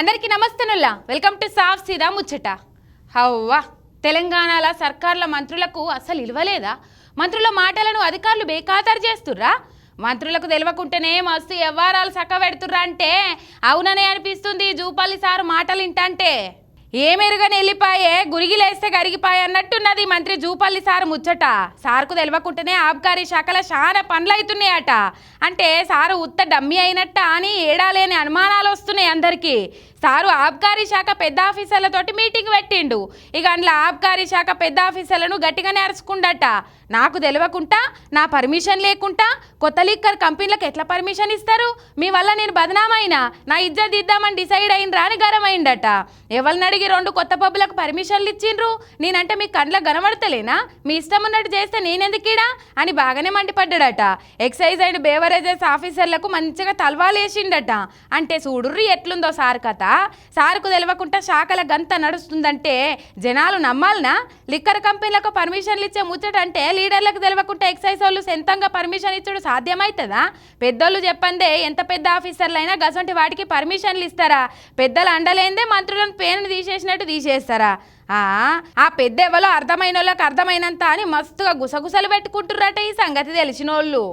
అందరికీ నమస్తేనుల్లా. Welcome to సాఫ్ సీదా ముచ్చట. హవ్వా తెలంగాణలో సర్కార్ల మంత్రులకు అసలు ఇలవలేదా? మంత్రుల మాటలను అధికారులు బేఖాతరు చేస్తుర్రా? మంత్రులకు తెలియకుంటేనే మస్తు వ్యవహారాలు చక్క పెడుతుర్రా అంటే అవుననే అనిపిస్తుంది జూపల్లి సారు మాటలు ఇంటంటే ఏమెరుగని వెళ్ళిపాయే గురిగిలేస్తే గరిగిపాయ అన్నట్టున్నది మంత్రి జూపల్లి సార్ ముచ్చట. సార్కు తెలియకుంటేనే ఆబ్కారీ శాఖల చాలా పనులు అవుతున్నాయట అంటే సారు ఉత్త డమ్మి అయినట్ట అని ఏడాలేని అనుమానాలు వస్తున్నాయి అందరికీ. సారు ఆబ్కారీ శాఖ పెద్ద ఆఫీసర్లతోటి మీటింగ్ పెట్టిండు. ఇక అందులో ఆబ్కారీ శాఖ పెద్ద ఆఫీసర్లను గట్టిగానే అరుచుకుండట నాకు తెలియకుండా నా పర్మిషన్ లేకుండా కొత్త లిక్కర్ కంపెనీలకు ఎట్లా పర్మిషన్ ఇస్తారు? మీ వల్ల నేను బదనామైనా? నా ఇజ్జత్ ఇద్దామని డిసైడ్ అయినరా అని గరమైండట. ఎవరిని అడిగి రెండు కొత్త పబ్బులకు పర్మిషన్లు ఇచ్చిండ్రు? నేనంటే మీ కండ్ల గనబడతలేనా? మీ ఇష్టం ఉన్నట్టు చేస్తే నేనెందుకీడా? అని బాగానే మండిపడ్డాడట. ఎక్సైజ్ అండ్ బేవరేజెస్ ఆఫీసర్లకు మంచిగా తలవాలు వేసిండట అంటే చూడుర్రి ఎట్లుందో సార్ కథ. సార్కు తెలియకుండా శాఖల గంత నడుస్తుందంటే జనాలు నమ్మాలనా? లిక్కర్ కంపెనీలకు పర్మిషన్లు ఇచ్చే ముచ్చట అంటే లీడర్లకు తెలియకుండా ఎక్సైజ్ వాళ్ళు సొంతంగా పర్మిషన్ ఇచ్చుడు సాధ్యమవుతుందా పెద్దోళ్ళు చెప్పందే ఎంత పెద్ద ఆఫీసర్లైనా గసంటి వాటికి పర్మిషన్లు ఇస్తారా? పెద్దలు అండలేందే మంత్రులను పేరును తీసేసినట్టు తీసేస్తారా? ఆ? పెద్ద ఎవరో అర్థమైన వాళ్ళకి అర్థమైనంత అని మస్తుగా గుసగుసలు పెట్టుకుంటుర్రట ఈ సంగతి తెలిసిన వాళ్ళు